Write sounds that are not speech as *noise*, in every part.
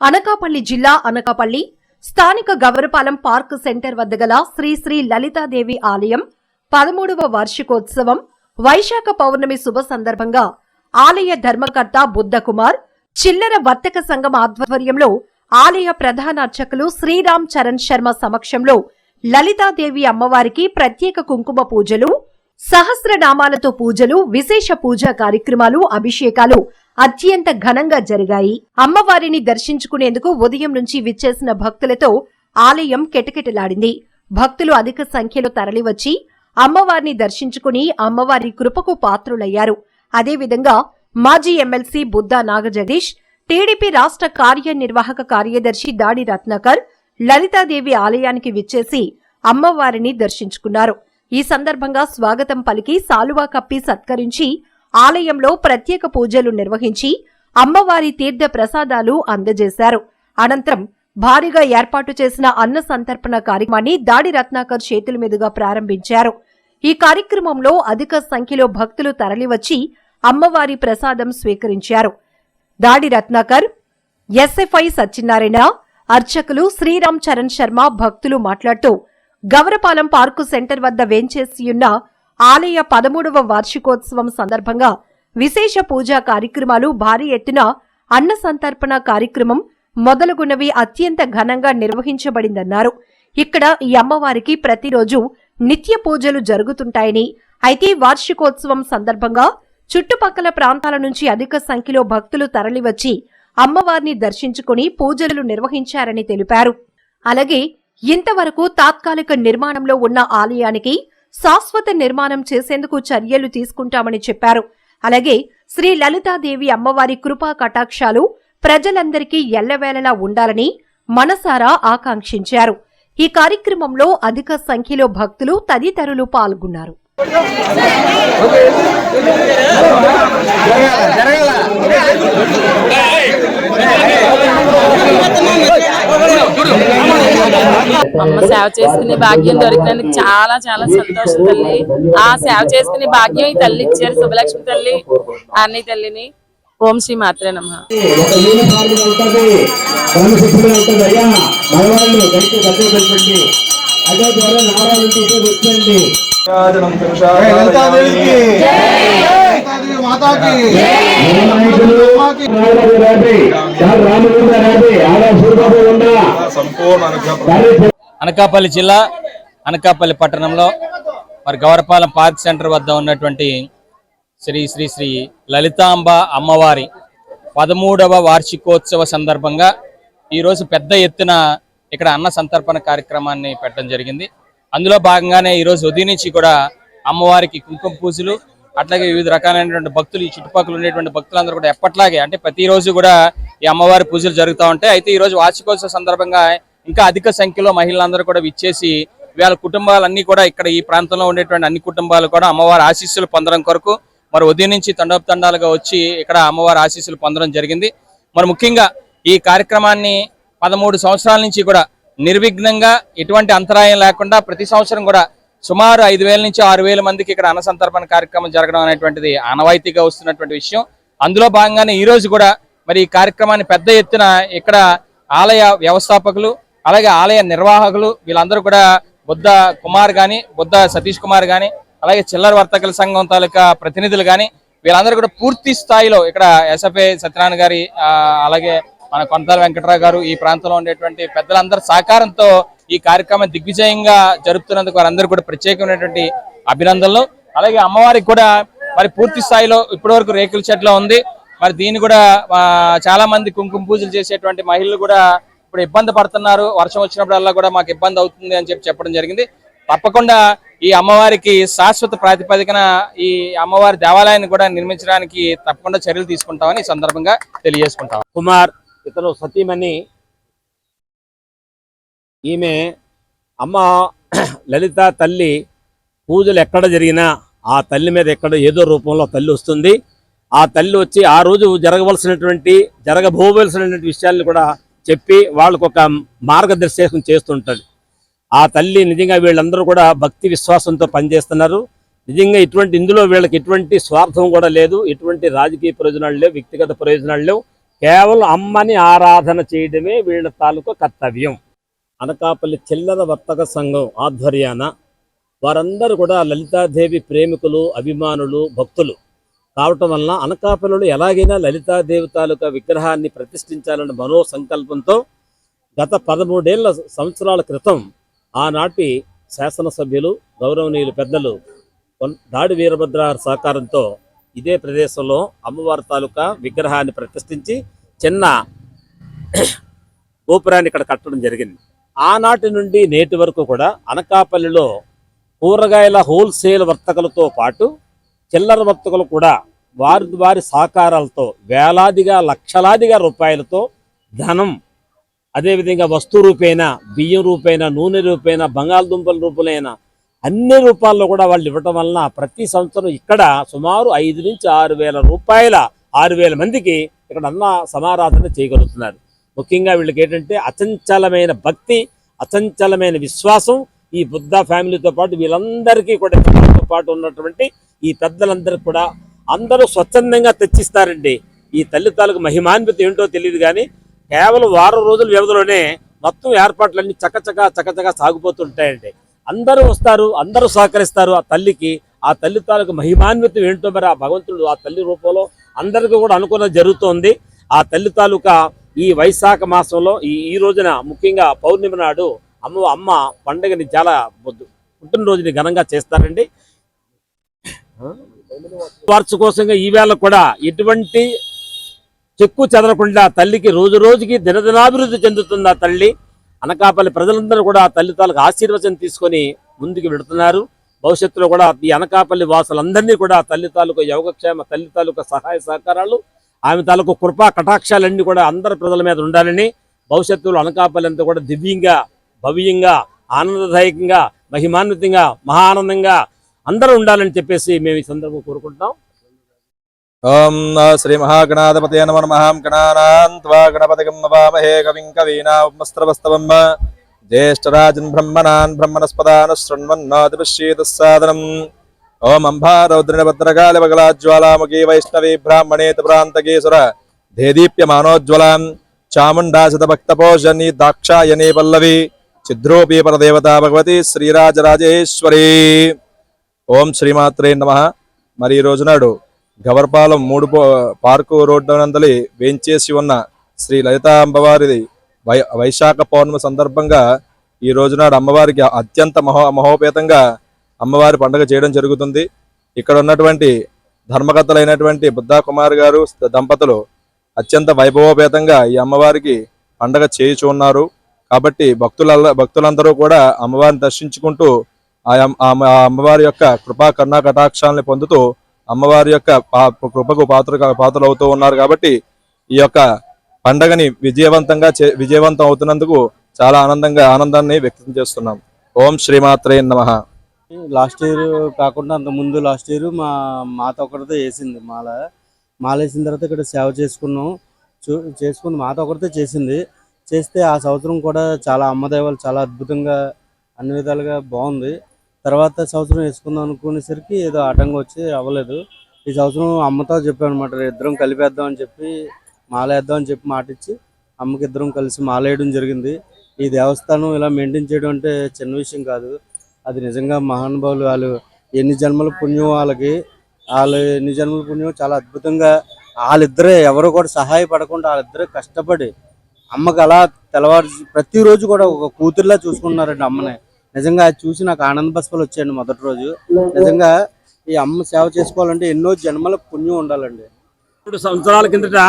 అనకాపల్లి జిల్లా అనకాపల్లి స్థానిక Gavarapalem park centre వద్ద గల శ్రీ శ్రీ లలితాదేవి ఆలయం పదమూడవ వార్షికోత్సవం వైశాఖ పౌర్ణమి శుభ సందర్భంగా ఆలయ ధర్మకర్త బుద్ధకుమార్ చిల్లర వర్తక సంఘం ఆధ్వర్యంలో ఆలయ ప్రధాన అర్చకులు శ్రీరామ్ చరణ్ శర్మ సమక్షంలో లలితాదేవి అమ్మవారికి ప్రత్యేక కుంకుమ పూజలు సహస్రనామాలతో పూజలు విశేష పూజా కార్యక్రమాలు అభిషేకాలు అత్యంత ఘనంగా జరిగాయి. అమ్మవారిని దర్శించుకునేందుకు ఉదయం నుంచి విచ్చేసిన భక్తులతో ఆలయం కెటకెటలాడింది. భక్తులు అధిక సంఖ్యలో తరలివచ్చి అమ్మవారిని దర్శించుకుని అమ్మవారి కృపకు పాత్రులయ్యారు. అదేవిధంగా మాజీ ఎమ్మెల్సీ బుద్దా నాగజగదీష్ టీడీపీ రాష్ట్ర కార్యనిర్వాహక కార్యదర్శి దాడి రత్నాకర్ లలితాదేవి ఆలయానికి విచ్చేసి అమ్మవారిని దర్శించుకున్నారు. ఈ సందర్భంగా స్వాగతం పలికి సాలువా కప్పి సత్కరించి ఆలయంలో ప్రత్యేక పూజలు నిర్వహించి అమ్మవారి తీర్థ ప్రసాదాలు అందజేశారు. అనంతరం భారీగా ఏర్పాటు చేసిన అన్న సంతర్పణ కార్యక్రమాన్ని దాడి రత్నాకర్ చేతుల మీదుగా ప్రారంభించారు. ఈ కార్యక్రమంలో అధిక సంఖ్యలో భక్తులు తరలివచ్చి అమ్మవారి ప్రసాదం స్వీకరించారు. దాడి రత్నాకర్ ఎస్ఎఫ్ఐ సత్యనారాయణ అర్చకులు శ్రీరామ్ చరణ్ శర్మ భక్తులు మాట్లాడుతూ గవరపాలెం పార్కు సెంటర్ వద్ద వేంచేసియున్న ఆలయ పదమూడవ వార్షికోత్సవం సందర్భంగా విశేష పూజా కార్యక్రమాలు భారీ ఎత్తున అన్న సంతర్పణ కార్యక్రమం మొదలగునవి అత్యంత ఘనంగా నిర్వహించబడిందన్నారు. ఇక్కడ ఈ అమ్మవారికి ప్రతిరోజు నిత్య పూజలు జరుగుతుంటాయని అయితే వార్షికోత్సవం సందర్భంగా చుట్టుపక్కల ప్రాంతాల నుంచి అధిక సంఖ్యలో భక్తులు తరలివచ్చి అమ్మవారిని దర్శించుకుని పూజలు నిర్వహించారని తెలిపారు. అలాగే ఇంతవరకు తాత్కాలిక నిర్మాణంలో ఉన్న ఆలయానికి శాశ్వత నిర్మాణం చేసేందుకు చర్యలు తీసుకుంటామని చెప్పారు. అలాగే శ్రీ లలితాదేవి అమ్మవారి కృపా కటాక్షాలు ప్రజలందరికీ ఎల్లవేళలా ఉండాలని మనసారా ఆకాంక్షించారు. ఈ కార్యక్రమంలో అధిక సంఖ్యలో భక్తులు తదితరులు పాల్గొన్నారు. అమ్మ సేవ చేసుకునే భాగ్యం దొరికినందుకు చాలా చాలా సంతోషం తల్లి. ఆ సేవ చేసుకునే భాగ్యం ఈ తల్లి ఇచ్చారు శుభలక్ష్మి తల్లి అన్ని తల్లిని. ఓం శ్రీ మాత్రేనమ్మ అయ్యా అదే ద్వారా నారాయణ తీసే అనకాపల్లి జిల్లా అనకాపల్లి పట్టణంలో మరి గౌరపాలెం పార్క్ సెంటర్ వద్ద ఉన్నటువంటి శ్రీ శ్రీ శ్రీ లలితాంబ అమ్మవారి పదమూడవ వార్షికోత్సవ సందర్భంగా ఈరోజు పెద్ద ఎత్తున ఇక్కడ అన్న సంతర్పణ కార్యక్రమాన్ని పెట్టడం జరిగింది. అందులో భాగంగానే ఈరోజు ఉదయం నుంచి కూడా అమ్మవారికి కుంకుమ పూజలు అట్లాగే వివిధ రకాలైనటువంటి భక్తులు ఈ చుట్టుపక్కల ఉండేటువంటి భక్తులందరూ కూడా ఎప్పట్లాగే అంటే ప్రతిరోజు కూడా ఈ అమ్మవారి పూజలు జరుగుతూ ఉంటాయి. అయితే ఈరోజు వార్షికోత్సవ సందర్భంగా ఇంకా అధిక సంఖ్యలో మహిళలందరూ కూడా విచ్చేసి వీళ్ళ కుటుంబాలన్నీ కూడా ఇక్కడ ఈ ప్రాంతంలో ఉండేటువంటి అన్ని కుటుంబాలు కూడా అమ్మవారి ఆశీస్సులు పొందడం కొరకు మరి ఉదయం నుంచి తండోపతండాలుగా వచ్చి ఇక్కడ అమ్మవారి ఆశీస్సులు పొందడం జరిగింది. మరి ముఖ్యంగా ఈ కార్యక్రమాన్ని పదమూడు సంవత్సరాల నుంచి కూడా నిర్విఘ్నంగా ఎటువంటి అంతరాయం లేకుండా ప్రతి సంవత్సరం కూడా సుమారు ఐదు వేల నుంచి ఆరు వేల మందికి ఇక్కడ అన్న సంతర్పణ కార్యక్రమం జరగడం అనేటువంటిది ఆనవాయితీగా వస్తున్నటువంటి విషయం. అందులో భాగంగానే ఈ రోజు కూడా మరి ఈ కార్యక్రమాన్ని పెద్ద ఎత్తున ఇక్కడ ఆలయ వ్యవస్థాపకులు అలాగే ఆలయ నిర్వాహకులు వీళ్ళందరూ కూడా బుద్ధ కుమార్ కానీ బుద్ధ సతీష్ కుమార్ కానీ అలాగే చిల్లర వర్తకుల సంఘం తాలూకా ప్రతినిధులు కానీ వీళ్ళందరూ కూడా పూర్తి స్థాయిలో ఇక్కడ ఎస్ఎఫ్ఏ సత్యనారాయణ గారి అలాగే మన కొంతాల వెంకటరావు గారు ఈ ప్రాంతంలో ఉండేటువంటి పెద్దలందరి సహకారంతో ఈ కార్యక్రమం దిగ్విజయంగా జరుపుతున్నందుకు వారందరూ కూడా ప్రత్యేకమైనటువంటి అభినందనలు. అలాగే అమ్మవారికి కూడా మరి పూర్తి స్థాయిలో ఇప్పటివరకు రేకుల చెట్లో ఉంది. మరి దీన్ని కూడా చాలా మంది కుంకుమ పూజలు చేసేటువంటి మహిళలు కూడా ఇప్పుడు ఇబ్బంది పడుతున్నారు. వర్షం వచ్చినప్పుడల్లా కూడా మాకు ఇబ్బంది అవుతుంది అని చెప్పి చెప్పడం జరిగింది. తప్పకుండా ఈ అమ్మవారికి శాశ్వత ప్రాతిపదికన ఈ అమ్మవారి దేవాలయాన్ని కూడా నిర్మించడానికి తప్పకుండా చర్యలు తీసుకుంటామని ఈ సందర్భంగా తెలియజేసుకుంటాం. కుమార్ ఇతను సతీమణి. ఈమె అమ్మ *clears throat* లలిత తల్లి పూజలు ఎక్కడ జరిగినా ఆ తల్లి మీద ఎక్కడ ఏదో రూపంలో తల్లి వస్తుంది. ఆ తల్లి వచ్చి ఆ రోజు జరగవలసినటువంటి జరగబోవలసినటువంటి విషయాలను కూడా చెప్పి వాళ్ళకు ఒక మార్గదర్శకం చేస్తుంటుంది ఆ తల్లి నిజంగా వీళ్ళందరూ కూడా భక్తి విశ్వాసంతో పనిచేస్తున్నారు. నిజంగా ఇటువంటి ఇందులో వీళ్ళకి ఎటువంటి స్వార్థం కూడా లేదు. ఎటువంటి రాజకీయ ప్రయోజనాలు లేవు వ్యక్తిగత ప్రయోజనాలు లేవు. కేవలం అమ్మని ఆరాధన చేయడమే వీళ్ళ తాలూకు కర్తవ్యం. అనకాపల్లి చిల్లర వర్తక సంఘం ఆధ్వర్యాన వారందరూ కూడా లలితాదేవి ప్రేమికులు అభిమానులు భక్తులు కావటం వలన అనకాపల్లిలో ఎలాగైనా లలితాదేవి తాలూకా విగ్రహాన్ని ప్రతిష్ఠించాలన్న మనో సంకల్పంతో గత పదమూడేళ్ళ సంవత్సరాల క్రితం ఆనాటి శాసనసభ్యులు గౌరవనీయులు పెద్దలు కొన్- దాడి వీరభద్ర సహకారంతో ఇదే ప్రదేశంలో అమ్మవారి తాలూకా విగ్రహాన్ని ప్రతిష్ఠించి చిన్న గోపురాన్ని ఇక్కడ కట్టడం జరిగింది. ఆనాటి నుండి నేటి వరకు కూడా అనకాపల్లిలో కూరగాయల హోల్సేల్ వర్తకులతో పాటు చిల్లర వర్తకులు కూడా వారి వారి సహకారాలతో వేలాదిగా లక్షలాదిగా రూపాయలతో ధనం అదేవిధంగా వస్తు రూపేణ బియ్యం రూపేణ నూనె రూపేణ బంగాళదుంపల రూపులైన అన్ని రూపాల్లో కూడా వాళ్ళు ఇవ్వటం వలన ప్రతి సంవత్సరం ఇక్కడ సుమారు ఐదు నుంచి ఆరు వేల రూపాయల ఆరు వేల మందికి ఇక్కడ అన్న సమారాధన చేయగలుగుతున్నారు. ముఖ్యంగా వీళ్ళకి ఏంటంటే అచంచలమైన భక్తి అచంచలమైన విశ్వాసం ఈ బుద్ధ ఫ్యామిలీతో పాటు వీళ్ళందరికీ కూడా వీళ్ళతో పాటు ఉన్నటువంటి ఈ పెద్దలందరికీ కూడా అందరూ స్వచ్ఛందంగా తెచ్చిస్తారండి. ఈ తల్లి తాలూకు మహిమాన్విత ఏంటో తెలియదు కానీ కేవలం వారం రోజుల వ్యవధిలోనే మొత్తం ఏర్పాట్లన్నీ చకచక చకచక సాగిపోతుంటాయండి. అందరూ వస్తారు అందరూ సహకరిస్తారు. ఆ తల్లికి ఆ తల్లి తాలూకు మహిమాన్వితం ఏంటో మరి ఆ భగవంతుడు ఆ తల్లి రూపంలో అందరికీ కూడా అనుకున్నది జరుగుతోంది. ఆ తల్లి తాలూకా ఈ వైశాఖ మాసంలో ఈ ఈ రోజున ముఖ్యంగా పౌర్ణమి నాడు అమ్మ అమ్మ పండుగని చాలా బొద్దు- పుట్టినరోజుని ఘనంగా చేస్తారండి. వార్షికోసంగా ఈవేళ కూడా ఎటువంటి చెక్కు చెదరకుండా తల్లికి రోజు రోజుకి దినదినాభివృద్ధి చెందుతుంది ఆ తల్లి అనకాపల్లి ప్రజలందరూ కూడా తల్లిదండ్రులకు తల్లి ఆశీర్వచనం తీసుకొని ముందుకు వెడుతున్నారు భవిష్యత్తులో కూడా ఈ అనకాపల్లి వాసులందరినీ కూడా తల్లి తాలూకు యోగక్షేమ తల్లి తాలూకు సహాయ సహకారాలు ఆమె తాలూకు కృపా కటాక్షాలన్నీ కూడా అందరి ప్రజల మీద ఉండాలని భవిష్యత్తులో అనకాపల్లి అంతా కూడా దివ్యంగా భవ్యంగా ఆనందదాయకంగా మహిమాన్వితంగా మహానందంగా అందరూ ఉండాలని చెప్పేసి మేము ఈ సందర్భం కోరుకుంటున్నాం. ఓం శ్రీ మహాగణాధిపతయ నమ నమః. గణానాన్త్వా గణపతిగం నవామహే కవిం కవీనామస్త్రవస్తవం జ్యేష్ఠరాజన్ బ్రహ్మణాన్ బ్రహ్మణస్పదాన శృణ్వన్నోతిపశ్యేత సాదనం ఓం అంబారౌద్రిణ భద్రకాళి బగలాజ్వాలాముఖీ వైష్ణవీ బ్రాహ్మణేత ప్రాంతకేశ్వర ధేదీప్యమానోజ్వలాం చాముండాసిత భక్తపోషణి దాక్షాయణీ పల్లవి. చిద్రోపీ పరదేవత భగవతి శ్రీరాజరాజేశ్వరీ. ఓం శ్రీమాత్రే నమ. మరి ఈ రోజునాడు గవర్పాలెం మూడు పార్కు రోడ్డు నందలి వేంచేసి ఉన్న శ్రీ లలితా అమ్మవారి వై వైశాఖ పౌర్ణమి సందర్భంగా ఈ రోజునాడు అమ్మవారికి అత్యంత మహో మహోపేతంగా అమ్మవారి పండుగ చేయడం జరుగుతుంది. ఇక్కడ ఉన్నటువంటి ధర్మకర్తలైనటువంటి బుద్ధా కుమార్ గారు దంపతులు అత్యంత వైభవోపేతంగా ఈ అమ్మవారికి పండగ చేయుచు ఉన్నారు. కాబట్టి భక్తుల భక్తులందరూ కూడా అమ్మవారిని దర్శించుకుంటూ ఆ అమ్మ- ఆ అమ్మవారి యొక్క కృపా కరుణా కటాక్షాలని పొందుతూ అమ్మవారి యొక్క పా- కృపకు పాత్ర పాత్రలు అవుతూ ఉన్నారు కాబట్టి ఈ యొక్క పండగని విజయవంతంగా చే- విజయవంతం అవుతున్నందుకు చాలా ఆనందంగా ఆనందాన్ని వ్యక్తం చేస్తున్నాం. ఓం శ్రీమాత్రే నమ. లాస్ట్ ఇయర్ కాకుండా అంత ముందు లాస్ట్ ఇయర్ మా మాత ఒకరితో వేసింది మాల. మాల వేసిన తర్వాత ఇక్కడ సేవ చేసుకున్నాం. చూ చేసుకుని మాత ఒకరితో చేసింది. చేస్తే ఆ సంవత్సరం కూడా చాలా అమ్మదేవాలు చాలా అద్భుతంగా అన్ని విధాలుగా బాగుంది. తర్వాత సంవత్సరం వేసుకుందాం అనుకునేసరికి ఏదో ఆటంకం వచ్చి అవ్వలేదు. ఈ సంవత్సరం అమ్మతో చెప్పాను అనమాట ఇద్దరం కలిపేద్దాం అని చెప్పి మాల వేద్దాం అని చెప్పి మాట ఇచ్చి అమ్మకి ఇద్దరం కలిసి మాలేయడం జరిగింది. ఈ దేవస్థానం ఇలా మెయింటైన్ చేయడం అంటే చిన్న విషయం కాదు. అది నిజంగా మహానుభావులు వాళ్ళు ఎన్ని జన్మల పుణ్యం వాళ్ళకి వాళ్ళు ఎన్ని జన్మల పుణ్యం చాలా అద్భుతంగా వాళ్ళిద్దరే ఎవరు కూడా సహాయపడకుండా వాళ్ళిద్దరే కష్టపడి అమ్మకి అలా తెల్లవారు ప్రతిరోజు కూడా ఒక కూతురులా చూసుకుంటున్నారండి అమ్మని. నిజంగా అది చూసి నాకు ఆనంద బస్పలు వచ్చాయండి మొదటి రోజు. నిజంగా ఈ అమ్మ సేవ చేసుకోవాలంటే ఎన్నో జన్మల పుణ్యం ఉండాలండి. మూడు సంవత్సరాల కిందట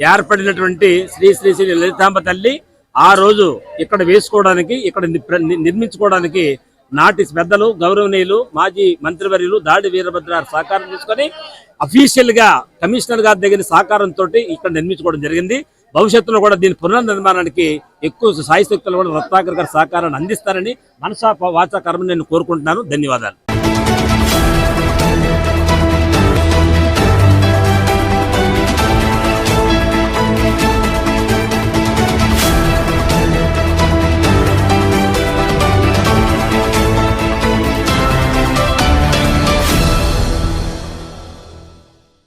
ఏర్పడినటువంటి శ్రీ శ్రీ శ్రీ లలితాంబ తల్లి ఆ రోజు ఇక్కడ వేసుకోవడానికి ఇక్కడ ని- నిర్మించుకోవడానికి నాటి పెద్దలు గౌరవనీయులు మాజీ మంత్రివర్యులు దాడి వీరభద్ర సహకారం తీసుకొని అఫీషియల్గా కమిషనర్ గారి దగ్గర సహకారంతో ఇక్కడ నిర్మించుకోవడం జరిగింది. భవిష్యత్తులో కూడా దీని పునర్నిర్మాణానికి ఎక్కువ సాయశక్తులు కూడా రత్నాకర్ గారు సహకారాన్ని అందిస్తారని మనసా వాచా కర్మ నేను కోరుకుంటున్నాను. ధన్యవాదాలు.